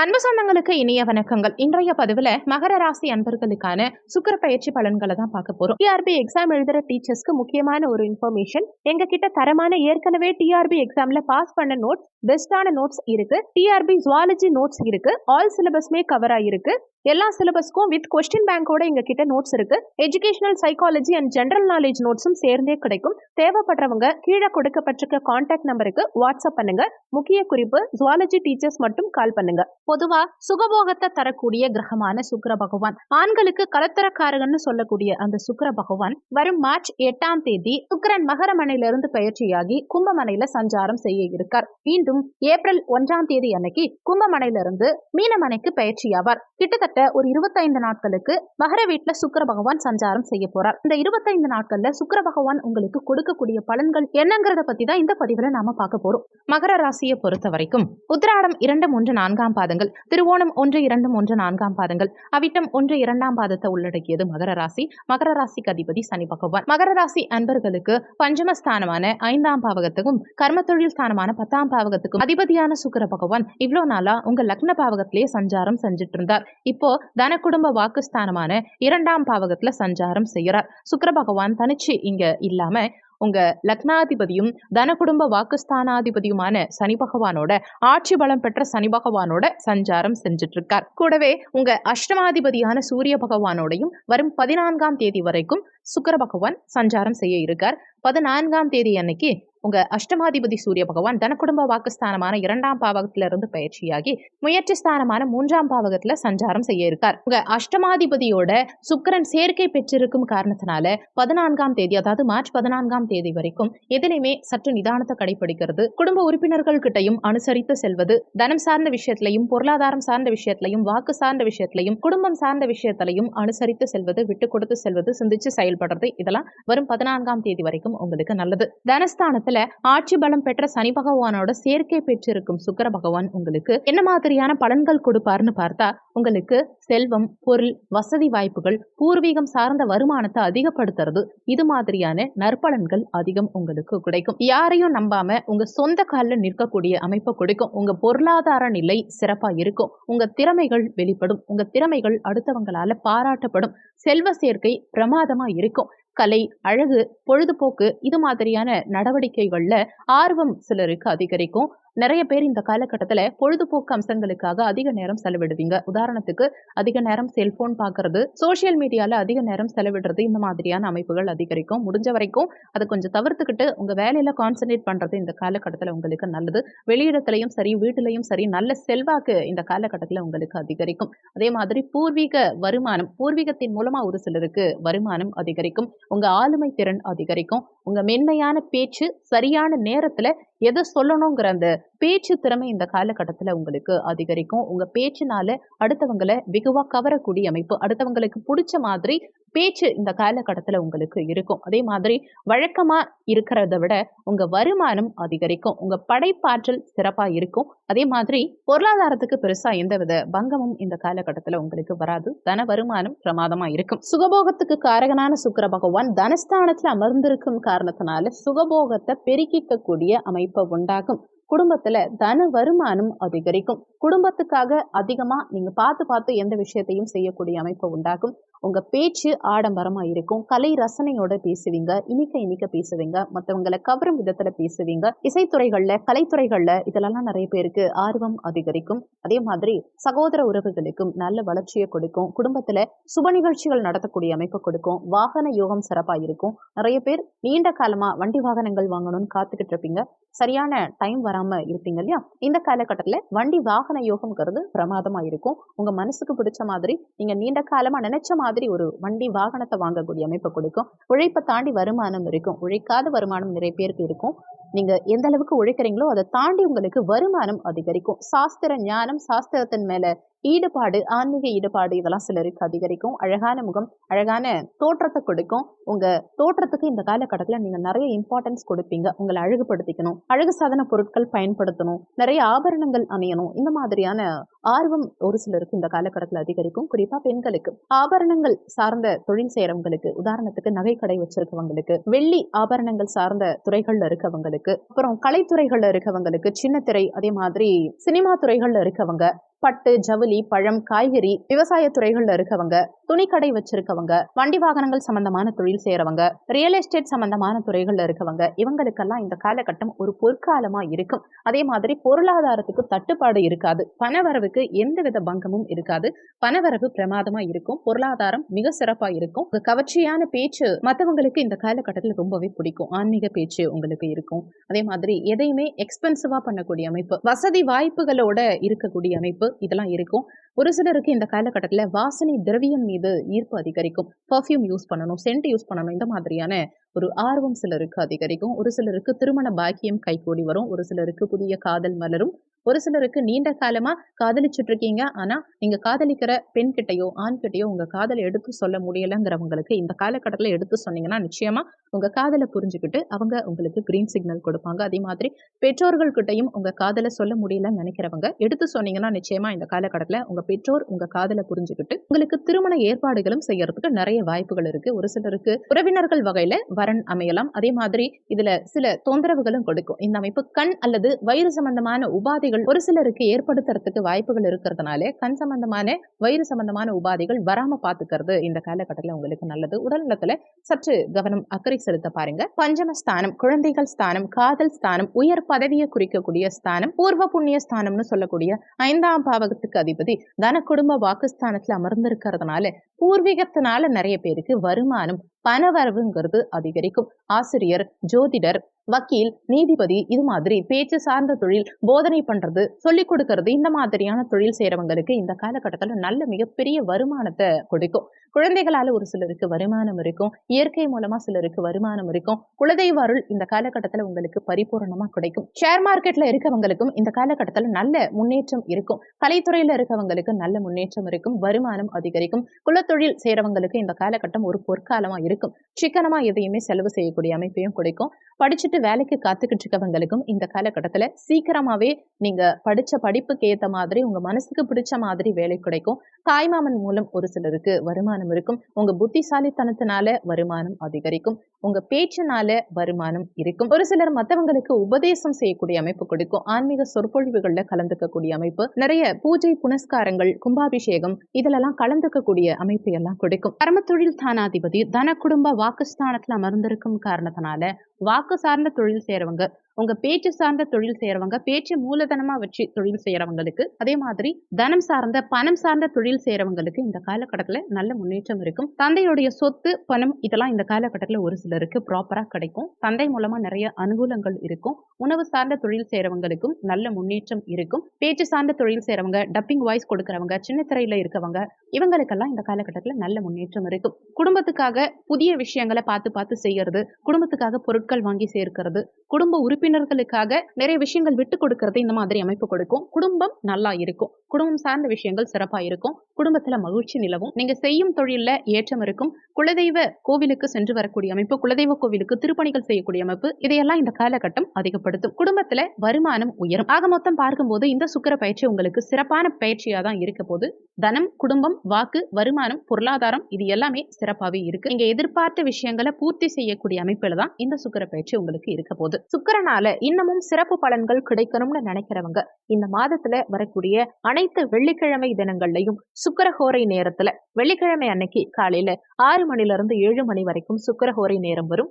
அன்பு சொந்தங்களுக்கு இனிய வணக்கங்கள். இன்றைய பதிவுல மகர ராசி அன்பர்களுக்கான சுக்கர பயிற்சி பலன்களை தான் பார்க்க போறோம். டிஆர்பி எக்ஸாம் எழுதுற டீச்சர்ஸ்க்கு முக்கியமான ஒரு இன்ஃபர்மேஷன் எங்க கிட்ட தரமான ஏற்கனவே டிஆர்பி எக்ஸாம்ல பாஸ் பண்ண நோட்ஸ் பெஸ்டான நோட்ஸ் இருக்கு. டிஆர்பி ஜுவாலஜி நோட்ஸ் இருக்கு. ஆல் சிலபஸ்மே கவர் ஆயிருக்கு. எல்லா சிலபஸ்க்கும் வித் கொஸ்டின் பேங்கோட எங்க கிட்ட நோட்ஸ் இருக்கு. Educational psychology and general knowledge நோட்ஸும் சேர்ந்தே கிடைக்கும். தேவைப்படுறவங்க கீழே கொடுக்கப்பட்டிருக்க கான்டாக்ட் நம்பருக்கு வாட்ஸ்அப் பண்ணுங்க. முக்கிய குறிப்பு ஜுவாலஜி டீச்சர்ஸ் மட்டும் கால் பண்ணுங்க. பொதுவா சுகபோகத்தை தரக்கூடிய கிரகமான சுக்கர பகவான். ஆண்களுக்கு கலத்தரக்காரகன்னு சொல்லக்கூடிய அந்த சுக்கர பகவான் வரும் மார்ச் எட்டாம் தேதி சுக்கிரன் மகரமனையிலிருந்து பயிற்சியாகி கும்பமனையில சஞ்சாரம் செய்ய இருக்கார். மீண்டும் ஏப்ரல் ஒன்றாம் தேதி அன்னைக்கு கும்பமனையிலிருந்து மீனமனைக்கு பயிற்சியாவார். கிட்டத்தட்ட ஒரு இருபத்தைந்து நாட்களுக்கு மகர வீட்டுல சுக்கிர பகவான் சஞ்சாரம் செய்ய போறார். இந்த இருபத்தைந்து நாட்கள்ல சுக்கர பகவான் உங்களுக்கு கொடுக்கக்கூடிய பலன்கள் என்னங்கிறத பத்தி தான் இந்த பதிவுல நாம பார்க்க போறோம். மகர ராசியை பொறுத்த வரைக்கும் உத்திராடம் இரண்டு மூன்று நான்காம் பாதங்கள். திருவோணம் ஒன்று இரண்டும் ஒன்று நான்காம் பாதங்கள். அவிட்டம் ஒன்று இரண்டாம் பாதத்தை உள்ளடக்கியது மகர ராசி. மகர ராசிக்கு அதிபதி சனி பகவான். மகர ராசி அன்பர்களுக்கு பஞ்சமஸ்தானமான ஐந்தாம் பாவகத்துக்கும் கர்ம தொழில் ஸ்தானமான பத்தாம் பாவகத்துக்கும் அதிபதியான சுக்கர பகவான் இவ்வளோ நாளா உங்க லக்ன பாவகத்திலேயே சஞ்சாரம் செஞ்சுட்டு இருந்தார் இப்போ தன குடும்ப வாக்கு ஸ்தானமான இரண்டாம் பாவகத்துல சஞ்சாரம் செய்யறார். சுக்கர பகவான் தனிச்சு இங்க இல்லாம உங்க லக்னாதிபதியும் தனகுடும்ப வாக்குஸ்தானாதிபதியுமான சனி பகவானோட ஆட்சி பலம் பெற்ற சனி பகவானோட சஞ்சாரம் செஞ்சுட்டு இருக்கார் கூடவே உங்க அஷ்டமாதிபதியான சூரிய பகவானோடையும் வரும் பதினான்காம் தேதி வரைக்கும் சுக்கர பகவான் சஞ்சாரம் செய்ய இருக்கார். பதினான்காம் தேதி அன்னைக்கு உங்க அஷ்டமாதிபதி சூரிய பகவான் தனக்குடும்ப வாக்குஸ்தானமான இரண்டாம் பாவகத்திலிருந்து பயிற்சியாகி முயற்சி ஸ்தானமான மூன்றாம் பாவகத்துல சஞ்சாரம் செய்ய இருக்கார். உங்க அஷ்டமாதிபதியோட சுக்கிரன் சேர்க்கை பெற்றிருக்கும் காரணத்தினால பதினான்காம் தேதி அதாவது மார்ச் பதினான்காம் தேதி வரைக்கும் எதிலையுமே சற்று நிதானத்தை கடைபிடிக்கிறது குடும்ப உறுப்பினர்கள் கிட்டையும் அனுசரித்து செல்வது தனம் சார்ந்த விஷயத்திலையும் பொருளாதாரம் சார்ந்த விஷயத்திலையும் வாக்கு சார்ந்த விஷயத்திலையும் குடும்பம் சார்ந்த விஷயத்திலையும் அனுசரித்து செல்வது விட்டு கொடுத்து செல்வது சிந்திச்சு செயல்படுறது இதெல்லாம் வரும் பதினான்காம் தேதி வரைக்கும் உங்களுக்கு நல்லது. தனஸ்தானத்துல ஆட்சி பலம் பெற்ற சனி பகவானோட சேர்க்கை பெற்றிருக்கும் சுக்கர பகவான் உங்களுக்கு என்ன மாதிரியான பலன்கள் கொடுப்பாருன்னு பார்த்தா உங்களுக்கு செல்வம் பொருள் வசதி வாய்ப்புகள் பூர்வீகம் சார்ந்த வருமானத்தை அதிகப்படுத்துறது இது மாதிரியான நற்பலன்கள் அதிகம் உங்களுக்கு கிடைக்கும். யாரையும் நம்பாம உங்க சொந்த காலில் நிற்கக்கூடிய அமைப்பை கொடுக்கும். உங்க பொருளாதார நிலை சிறப்பா இருக்கும். உங்க திறமைகள் வெளிப்படும். உங்க திறமைகள் அடுத்தவங்களால பாராட்டப்படும். செல்வ சேர்க்கை பிரமாதமா இருக்கும். கலை அழகு பொழுதுபோக்கு இது மாதிரியான நடவடிக்கைகள்ல ஆர்வம் சிலருக்கு அதிகரிக்கும். நிறைய பேர் இந்த காலகட்டத்தில் பொழுதுபோக்கு அம்சங்களுக்காக அதிக நேரம் செலவிடுவீங்க. உதாரணத்துக்கு அதிக நேரம் செல்போன் பார்க்கறது சோஷியல் மீடியாவில் அதிக நேரம் செலவிடுறது இந்த மாதிரியான அமைப்புகள் அதிகரிக்கும். முடிஞ்ச வரைக்கும் அதை கொஞ்சம் தவிர்த்துக்கிட்டு உங்கள் வேலையில் கான்சென்ட்ரேட் பண்ணுறது இந்த காலகட்டத்தில் உங்களுக்கு நல்லது. வெளியிடத்துலையும் சரி வீட்டிலையும் சரி நல்ல செல்வாக்கு இந்த காலகட்டத்தில் உங்களுக்கு அதிகரிக்கும். அதே மாதிரி பூர்வீக வருமானம் பூர்வீகத்தின் மூலமாக ஒரு சிலருக்கு வருமானம் அதிகரிக்கும். உங்கள் ஆளுமை திறன் அதிகரிக்கும். உங்கள் மென்மையான பேச்சு சரியான நேரத்தில் எதை சொல்லணுங்கிற அந்த பேச்சு திறமை இந்த காலகட்டத்தில் உங்களுக்கு அதிகரிக்கும். உங்கள் பேச்சினால அடுத்தவங்களை வெகுவாக கவரக்கூடிய அமைப்பு அடுத்தவங்களுக்கு பிடிச்ச மாதிரி பேச்சு இந்த காலகட்டத்தில் உங்களுக்கு இருக்கும். அதே மாதிரி வழக்கமாக இருக்கிறத விட உங்கள் வருமானம் அதிகரிக்கும். உங்கள் படைப்பாற்றல் சிறப்பாக இருக்கும். அதே மாதிரி பொருளாதாரத்துக்கு பெருசாக எந்தவித பங்கமும் இந்த காலகட்டத்தில் உங்களுக்கு வராது. தன வருமானம் பிரமாதமாக இருக்கும். சுகபோகத்துக்கு காரகனான சுக்கர பகவான் தனஸ்தானத்தில் அமர்ந்திருக்கும் காரணத்தினால சுகபோகத்தை பெருக்கிக்கக்கூடிய அமைப்பை உண்டாகும் குடும்பத்துல தன வருமானம் அதிகரிக்கும். குடும்பத்துக்காக அதிகமா நீங்க பார்த்து பார்த்து எந்த விஷயத்தையும் செய்யக்கூடிய அமைப்பு உண்டாகும் உங்க பேச்சு ஆடம்பரமா இருக்கும். கலை ரசனையோட பேசுவீங்க. இனிக்க இனிக்க பேசுவீங்க. மற்றவங்களை கவரும் விதத்துல பேசுவீங்க. இசைத்துறைகள்ல கலைத்துறைகள்ல இதெல்லாம் நிறைய பேருக்கு ஆர்வம் அதிகரிக்கும். அதே மாதிரி சகோதர உறவுகளுக்கும் நல்ல வளர்ச்சியை கொடுக்கும். குடும்பத்துல சுப நிகழ்ச்சிகள் நடத்தக்கூடிய அமைப்பு கொடுக்கும். வாகன யோகம் சிறப்பா இருக்கும். நிறைய பேர் நீண்ட காலமா வண்டி வாகனங்கள் வாங்கணும்னு காத்துக்கிட்டு இருப்பீங்க. சரியான டைம் வராம இருப்பீங்க இல்லையா? இந்த காலகட்டத்துல வண்டி வாகன யோகம்ங்கிறது பிரமாதமா இருக்கும். உங்க மனசுக்கு பிடிச்ச மாதிரி நீங்க நீண்ட காலமா நினைச்ச மாதிரி ஒரு வண்டி வாகனத்தை வாங்கக்கூடிய அமைப்பை கொடுக்கும். உழைப்பை தாண்டி வருமானம் இருக்கும். உழைக்காத வருமானம் நிறைய பேருக்கு இருக்கும். நீங்க எந்த அளவுக்கு உழைக்கிறீங்களோ அதை தாண்டி உங்களுக்கு வருமானம் அதிகரிக்கும். சாஸ்திர ஞானம் சாஸ்திரத்தின் மேல ஈடுபாடு ஆன்மீக ஈடுபாடு இதெல்லாம் சிலருக்கு அதிகரிக்கும். அழகான முகம் அழகான தோற்றத்தை கொடுக்கும். உங்க தோற்றத்துக்கு இந்த காலகட்டத்தில் நீங்க நிறைய இம்பார்ட்டன்ஸ் கொடுப்பீங்க. உங்களை அழகுபடுத்திக்கணும் அழகு சாதன பொருட்கள் பயன்படுத்தணும் நிறைய ஆபரணங்கள் அணியணும். இந்த மாதிரியான ஆர்வம் ஒரு சிலருக்கு இந்த காலகட்டத்தில் அதிகரிக்கும். குறிப்பா பெண்களுக்கு. ஆபரணங்கள் சார்ந்த தொழில் செய்யறவங்களுக்கு உதாரணத்துக்கு நகைக்கடை வச்சிருக்கவங்களுக்கு வெள்ளி ஆபரணங்கள் சார்ந்த துறைகள்ல இருக்கவங்களுக்கு அப்புறம் கலைத்துறைகள்ல இருக்கவங்களுக்கு சின்ன திரை அதே மாதிரி சினிமா துறைகள்ல இருக்கவங்க பட்டு ஜவுளி பழம் காய்கறி விவசாய துறைகள்ல இருக்கவங்க துணிக்கடை வச்சிருக்கவங்க வண்டி வாகனங்கள் சம்பந்தமான தொழில் செய்யறவங்க ரியல் எஸ்டேட் சம்பந்தமான துறைகள்ல இருக்கவங்க இவங்களுக்கெல்லாம் இந்த காலகட்டம் ஒரு பொற்காலமா இருக்கும். அதே மாதிரி பொருளாதாரத்துக்கு தட்டுப்பாடு இருக்காது. பணவரவுக்கு எந்தவித பங்கமும் இருக்காது. பணவரவு பிரமாதமா இருக்கும். பொருளாதாரம் மிக சிறப்பா இருக்கும். கவர்ச்சியான பேச்சு மற்றவங்களுக்கு இந்த காலகட்டத்தில் ரொம்பவே பிடிக்கும். ஆன்மீக பேச்சு உங்களுக்கு இருக்கும். அதே மாதிரி எதையுமே எக்ஸ்பென்சிவா பண்ணக்கூடிய அமைப்பு வசதி வாய்ப்புகளோட இருக்கக்கூடிய அமைப்பு இதெல்லாம் இருக்கும். ஒரு சிலருக்கு இந்த காலகட்டத்தில் வாசனை திரவியம் மீது ஈர்ப்பு அதிகரிக்கும். பர்ஃப்யூம் யூஸ் பண்ணணும் சென்ட் யூஸ் பண்ணணும் இந்த மாதிரியான ஒரு ஆர்வம் சிலருக்கு அதிகரிக்கும். ஒரு சிலருக்கு திருமண பாக்கியம் கைகூடி வரும். ஒரு சிலருக்கு புதிய காதல் மலரும். ஒரு சிலருக்கு நீண்ட காலமா காதலிச்சுட்டு இருக்கீங்க ஆனா நீங்க காதலிக்கிற பெண் கிட்டயோ ஆண் கிட்டயோ உங்க காதலை எடுத்து சொல்ல முடியலங்கிறவங்களுக்கு இந்த காலகட்டத்தில் எடுத்து சொன்னீங்கன்னா நிச்சயமா உங்க காதலை புரிஞ்சுக்கிட்டு அவங்க உங்களுக்கு கிரீன் சிக்னல் கொடுப்பாங்க. அதே மாதிரி பெற்றோர்கள் கிட்டையும் உங்க காதலை சொல்ல முடியலன்னு நினைக்கிறவங்க எடுத்து சொன்னீங்கன்னா நிச்சயமா இந்த காலகட்டத்தில் உங்க பெற்றோர் உங்க காதலை புரிஞ்சுக்கிட்டு உங்களுக்கு திருமண ஏற்பாடுகளும் செய்யறதுக்கு நிறைய வாய்ப்புகள் இருக்கு. ஒரு சிலருக்கு உறவினர்கள் வகையில வரன் அமையலாம். அதே மாதிரி இதுல சில தொந்தரவுகளும் கொடுக்கும். இந்த அமைப்பு கண் அல்லது வயிறு சம்பந்தமான உபாதைகள் உபாதைகள் ஒரு சிலருக்கு ஏற்படுத்துறதுக்கு வாய்ப்புகள் இருக்கிறதுனாலே கண் சம்பந்தமான வயிறு சம்பந்தமான உபாதைகள் வராம பாத்துக்கிறது இந்த காலகட்டத்தில் உங்களுக்கு நல்லது. உடல் நலத்துல சற்று கவனம் அக்கறை செலுத்த பாருங்க. பஞ்சம ஸ்தானம் குழந்தைகள் ஸ்தானம் காதல் ஸ்தானம் உயர் பதவியை குறிக்கக்கூடிய ஸ்தானம் பூர்வ புண்ணிய ஸ்தானம்னு சொல்லக்கூடிய ஐந்தாம் பாவகத்துக்கு அதிபதி தன குடும்ப வாக்குஸ்தானத்துல அமர்ந்திருக்கிறதுனால பூர்வீகத்தினால நிறைய பேருக்கு வருமானம் பணவரவுங்கிறது அதிகரிக்கும். ஆசிரியர் ஜோதிடர் வக்கீல் நீதிபதி இது மாதிரி பேச்சு சார்ந்த தொழில் போதனை பண்றது சொல்லிக் கொடுக்கறது இந்த மாதிரியான தொழில் செய்யறவங்களுக்கு இந்த காலகட்டத்தில் நல்ல மிகப்பெரிய வருமானத்தை கொடுக்கும். குழந்தைகளால ஒரு சிலருக்கு வருமானம் இருக்கும். இயற்கை மூலமா சிலருக்கு வருமானம் இருக்கும். குலதெய்வ அருள் இந்த காலகட்டத்தில் உங்களுக்கு பரிபூரணமா கிடைக்கும். ஷேர் மார்க்கெட்ல இருக்கவங்களுக்கும் இந்த காலகட்டத்தில் நல்ல முன்னேற்றம் இருக்கும். கலைத்துறையில இருக்கவங்களுக்கு நல்ல முன்னேற்றம் இருக்கும். வருமானம் அதிகரிக்கும். குலத்தொழில் செய்யறவங்களுக்கு இந்த காலகட்டம் ஒரு பொற்காலமா இருக்கும். சிக்கனமா எதையுமே செலவு செய்யக்கூடிய அமைப்பையும் கொடுக்கும். படிச்சுட்டு வேலைக்கு காத்துக்கிட்டு இருக்கவங்களுக்கும் இந்த காலகட்டத்துல சீக்கிரமாவே நீங்க படிச்ச படிப்புக்கு ஏத்த மாதிரி உங்க மனசுக்கு பிடிச்ச மாதிரி வேலை கிடைக்கும். தாய்மாமன் மூலம் ஒரு சிலருக்கு வருமானம் இருக்கும். உங்க புத்திசாலித்தனத்தினால வருமானம் அதிகரிக்கும். உங்க பேச்சினால வருமானம் இருக்கும். ஒரு சிலர் மற்றவங்களுக்கு உபதேசம் செய்யக்கூடிய அமைப்பு கொடுக்கும். ஆன்மீக சொற்பொழிவுகள்ல கலந்துக்கக்கூடிய அமைப்பு. நிறைய பூஜை புனஸ்காரங்கள் கும்பாபிஷேகம் இதிலெல்லாம் கலந்துக்கக்கூடிய அமைப்பு எல்லாம் கொடுக்கும். பரம தொழில் தானாதிபதி தன குடும்ப வாக்குஸ்தானத்துல அமர்ந்திருக்கும் காரணத்தினால வாக்கு சார்ந்த தொழில் செய்யறவங்க உங்க பேச்சு சார்ந்த தொழில் செய்யறவங்க பேச்சு மூலதனமா வச்சு தொழில் செய்யறவங்களுக்கு அதே மாதிரி தனம் சார்ந்த பணம் சார்ந்த தொழில் செய்யறவங்களுக்கு இந்த காலகட்டத்துல நல்ல முன்னேற்றம் இருக்கும். தந்தையுடைய சொத்து பணம் இதெல்லாம் இந்த காலகட்டத்துல ஒரு சிலருக்கு ப்ராப்பரா கிடைக்கும். தந்தை மூலமா நிறைய அனுகூலங்கள் இருக்கும். உணவு சார்ந்த தொழில் செய்யறவங்களுக்கும் நல்ல முன்னேற்றம் இருக்கும். பேச்சு சார்ந்த தொழில் செய்யறவங்க டப்பிங் வாய்ஸ் கொடுக்கறவங்க சின்ன திரையில இருக்கவங்க இவங்களுக்கெல்லாம் இந்த காலகட்டத்துல நல்ல முன்னேற்றம் இருக்கும். குடும்பத்துக்காக புதிய விஷயங்களை பார்த்து பார்த்து செய்யறது குடும்பத்துக்காக பொருட்கள் வாங்கி சேர்க்கிறது குடும்ப உறுப்பினர் உறுப்பினர்களுக்காக நிறைய விஷயங்கள் விட்டு கொடுக்கறது இந்த மாதிரி அமைப்பு கொடுக்கும். குடும்பம் நல்லா இருக்கும். குடும்பம் சார்ந்த விஷயங்கள் சிறப்பா இருக்கும். குடும்பத்துல மகிழ்ச்சி நிலவும். நீங்க செய்யும் தொழில்ல ஏற்றம் இருக்கும். குலதெய்வ கோவிலுக்கு சென்று வரக்கூடிய அமைப்பு குலதெய்வ கோவிலுக்கு திருப்பணிகள் செய்யக்கூடிய அமைப்பு இதையெல்லாம் இந்த காலகட்டம் அதிகப்படுத்தும். குடும்பத்துல வருமானம் உயரும். ஆக மொத்தம் பார்க்கும்போது இந்த சுக்கர பயிற்சி உங்களுக்கு சிறப்பான பயிற்சியா தான் இருக்க போது தனம் குடும்பம் வாக்கு வருமானம் பொருளாதாரம் இது எல்லாமே சிறப்பாவே இருக்கு. நீங்க எதிர்பார்த்த விஷயங்களை பூர்த்தி செய்யக்கூடிய அமைப்புல தான் இந்த சுக்கர பயிற்சி உங்களுக்கு இருக்க போது சுக்கரனால இன்னமும் சிறப்பு பலன்கள் கிடைக்கணும்னு நினைக்கிறவங்க இந்த மாதத்துல வரக்கூடிய அனைத்து வெள்ளிக்கிழமை தினங்கள்லயும் சுக்கரஹோரை நேரத்துல வெள்ளிக்கிழமை அன்னைக்கு காலையில ஆறு மணில இருந்து ஏழு மணி வரைக்கும் சுக்கரஹோரை நேரம் வரும்.